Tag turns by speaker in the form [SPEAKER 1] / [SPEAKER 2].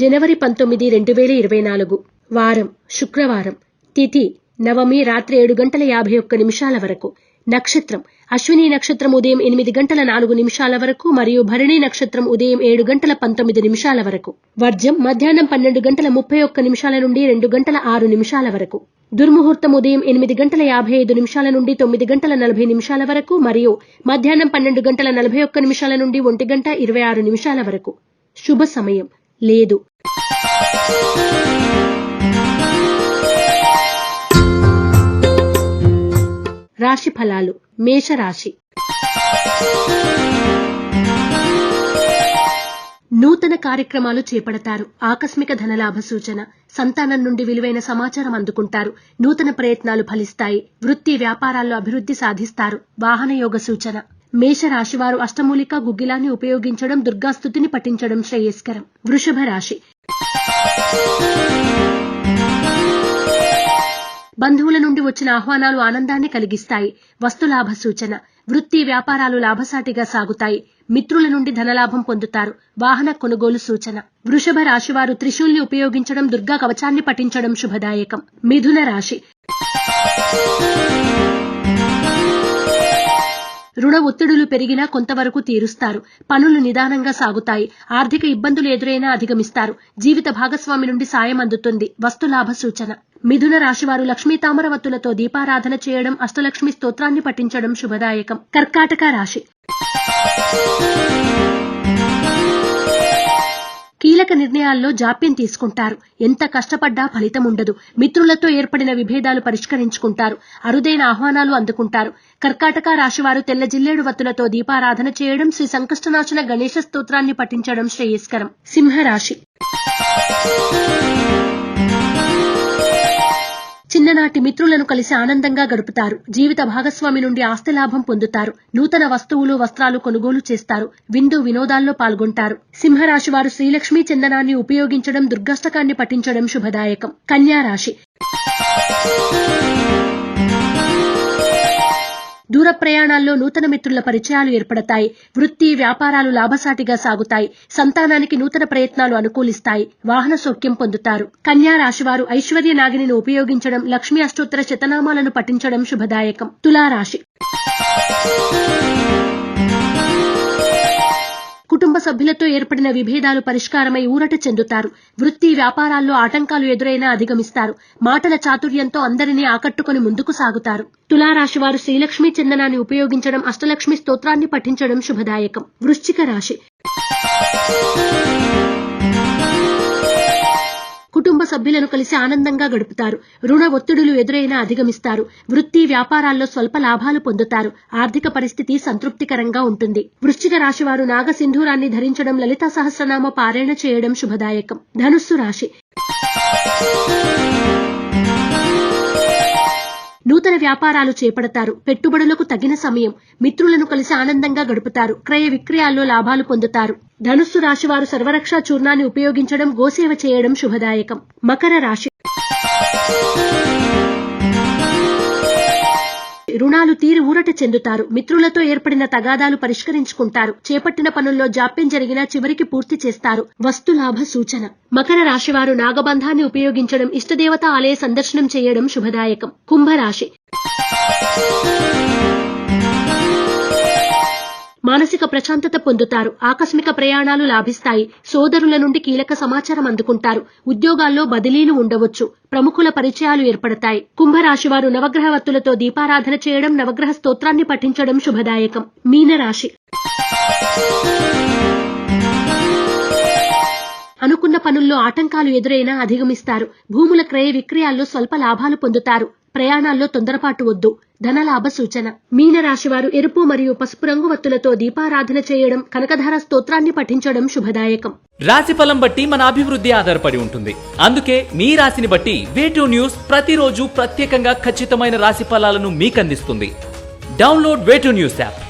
[SPEAKER 1] జనవరి పంతొమ్మిది రెండు వేల ఇరవై నాలుగు. వారం శుక్రవారం. తిథి నవమి రాత్రి ఏడు గంటల యాభై ఒక్క నిమిషాల వరకు. నక్షత్రం అశ్విని నక్షత్రం ఉదయం ఎనిమిది గంటల నాలుగు నిమిషాల వరకు మరియు భరణి నక్షత్రం ఉదయం ఏడు గంటల పంతొమ్మిది నిమిషాల వరకు. వర్జం మధ్యాహ్నం పన్నెండు గంటల ముప్పై ఒక్క నిమిషాల నుండి రెండు గంటల ఆరు నిమిషాల వరకు. దుర్ముహూర్తం ఉదయం ఎనిమిది గంటల యాభై ఐదు నిమిషాల నుండి తొమ్మిది గంటల నలభై నిమిషాల వరకు మరియు మధ్యాహ్నం పన్నెండు గంటల నలభై ఒక్క నిమిషాల నుండి ఒంటి గంట ఇరవై ఆరు నిమిషాల వరకు. శుభ సమయం లేదు. రాశి ఫలాలు. మేషరాశి నూతన కార్యక్రమాలు చేపడతారు. ఆకస్మిక ధనలాభ సూచన. సంతానం నుండి విలువైన సమాచారం అందుకుంటారు. నూతన ప్రయత్నాలు ఫలిస్తాయి. వృత్తి వ్యాపారాల్లో అభివృద్ధి సాధిస్తారు. వాహన యోగ సూచన. మేషరాశివారు అష్టమూలిక గుగ్గిలాన్ని ఉపయోగించడం దుర్గాస్థుతిని పఠించడం శ్రేయస్కరం. వృషభ రాశి. బంధువుల నుండి వచ్చిన ఆహ్వానాలు ఆనందాన్ని కలిగిస్తాయి. వస్తులాభ సూచన. వృత్తి వ్యాపారాలు లాభసాటిగా సాగుతాయి. మిత్రుల నుండి ధనలాభం పొందుతారు. వాహన కొనుగోలు సూచన. వృషభ రాశివారు త్రిశూల్ని ఉపయోగించడం దుర్గా కవచాన్ని పఠించడం శుభదాయకం. మిథున రాశి. రుణ ఒత్తిడులు పెరిగినా కొంతవరకు తీరుస్తారు. పనులు నిదానంగా సాగుతాయి. ఆర్థిక ఇబ్బందులు ఎదురైనా అధిగమిస్తారు. జీవిత భాగస్వామి నుండి సాయం అందుతుంది. వస్తులాభ సూచన. మిథున రాశివారు లక్ష్మీ తామరవత్తులతో దీపారాధన చేయడం అష్టలక్ష్మి స్తోత్రాన్ని పఠించడం శుభదాయకం. కర్కాటక రాశి. కీలక నిర్ణయాల్లో జాప్యం తీసుకుంటారు. ఎంత కష్టపడ్డా ఫలితం ఉండదు. మిత్రులతో ఏర్పడిన విభేదాలు పరిష్కరించుకుంటారు. అరుదైన ఆహ్వానాలు అందుకుంటారు. కర్కాటక రాశివారు తెల్ల జిల్లేడు వత్తులతో దీపారాధన చేయడం శ్రీ సంకష్టనాశన గణేష స్తోత్రాన్ని పఠించడం శ్రేయస్కరం. సింహరాశి చిన్ననాటి మిత్రులను కలిసి ఆనందంగా గడుపుతారు. జీవిత భాగస్వామి నుండి ఆస్తి లాభం పొందుతారు. నూతన వస్తువులు వస్త్రాలు కొనుగోలు చేస్తారు. విందు వినోదాల్లో పాల్గొంటారు. సింహరాశి వారు శ్రీలక్ష్మీ చందనాన్ని ఉపయోగించడం దుర్గష్టకాన్ని పఠించడం శుభదాయకం. కన్యా రాశి దూర ప్రయాణాల్లో నూతన మిత్రుల పరిచయాలు ఏర్పడతాయి. వృత్తి వ్యాపారాలు లాభసాటిగా సాగుతాయి. సంతానానికి నూతన ప్రయత్నాలు అనుకూలిస్తాయి. వాహన సౌఖ్యం పొందుతారు. కన్యా రాశివారు ఐశ్వర్య నాగిని ఉపయోగించడం లక్ష్మీ అష్టోత్తర శతనామాలను పఠించడం శుభదాయకం. తులారాశి కుటుంబ సభ్యులతో ఏర్పడిన విభేదాలు పరిష్కారమై ఊరట చెందుతారు. వృత్తి వ్యాపారాల్లో ఆటంకాలు ఎదురైనా అధిగమిస్తారు. మాటల చాతుర్యంతో అందరినీ ఆకట్టుకుని ముందుకు సాగుతారు. తులారాశివారు శ్రీలక్ష్మీ చందనాన్ని ఉపయోగించడం అష్టలక్ష్మి స్తోత్రాన్ని పఠించడం శుభదాయకం. వృశ్చిక రాశి. కుటుంబ సభ్యులను కలిసి ఆనందంగా గడుపుతారు. రుణ ఒత్తిడులు ఎదురైనా అధిగమిస్తారు. వృత్తి వ్యాపారాల్లో స్వల్ప లాభాలు పొందుతారు. ఆర్థిక పరిస్థితి సంతృప్తికరంగా ఉంటుంది. వృశ్చిక రాశి వారు నాగసింధూరాన్ని ధరించడం లలిత సహస్రనామ పారాయణ చేయడం శుభదాయకం. ధనుస్సు రాశి. నూతన వ్యాపారాలు చేపడతారు. పెట్టుబడులకు తగిన సమయం. మిత్రులను కలిసి ఆనందంగా గడుపుతారు. క్రయ విక్రయాల్లో లాభాలు పొందుతారు. ధనుస్సు రాశి వారు సర్వరక్షా చూర్ణాన్ని ఉపయోగించడం గోసేవ చేయడం శుభదాయకం. మకర రాశి రుణాలు తీరి ఊరట చెందుతారు. మిత్రులతో ఏర్పడిన తగాదాలు పరిష్కరించుకుంటారు. చేపట్టిన పనుల్లో జాప్యం జరిగినా చివరికి పూర్తి చేస్తారు. వస్తులాభ సూచన. మకర రాశివారు నాగబంధాన్ని ఉపయోగించడం ఇష్టదేవత ఆలయ సందర్శనం చేయడం శుభదాయకం. కుంభరాశి. మానసిక ప్రశాంతత పొందుతారు. ఆకస్మిక ప్రయాణాలు లాభిస్తాయి. సోదరుల నుండి కీలక సమాచారం అందుకుంటారు. ఉద్యోగాల్లో బదిలీలు ఉండవచ్చు. ప్రముఖుల పరిచయాలు ఏర్పడతాయి. కుంభరాశి వారు నవగ్రహ వత్తులతో దీపారాధన చేయడం నవగ్రహ స్తోత్రాన్ని పఠించడం శుభదాయకం. మీనరాశి. అనుకున్న పనుల్లో ఆటంకాలు ఎదురైనా అధిగమిస్తారు. భూముల క్రయ విక్రయాల్లో స్వల్ప లాభాలు పొందుతారు. ప్రయాణాల్లో తొందరపాటు వద్దు. ధనలాభ సూచన. మీన రాశి వారు ఎరుపు మరియు పసుపు రంగు వత్తులతో దీపారాధన చేయడం కనకధార స్తోత్రాన్ని పఠించడం శుభదాయకం.
[SPEAKER 2] రాశి ఫలం బట్టి మన అభివృద్ధి ఆధారపడి ఉంటుంది. అందుకే మీ రాశిని బట్టి వేటూ న్యూస్ ప్రతిరోజు ప్రత్యేకంగా ఖచ్చితమైన రాశి ఫలాలను మీకు అందిస్తుంది డౌన్లోడ్ వేటూ న్యూస్ యాప్.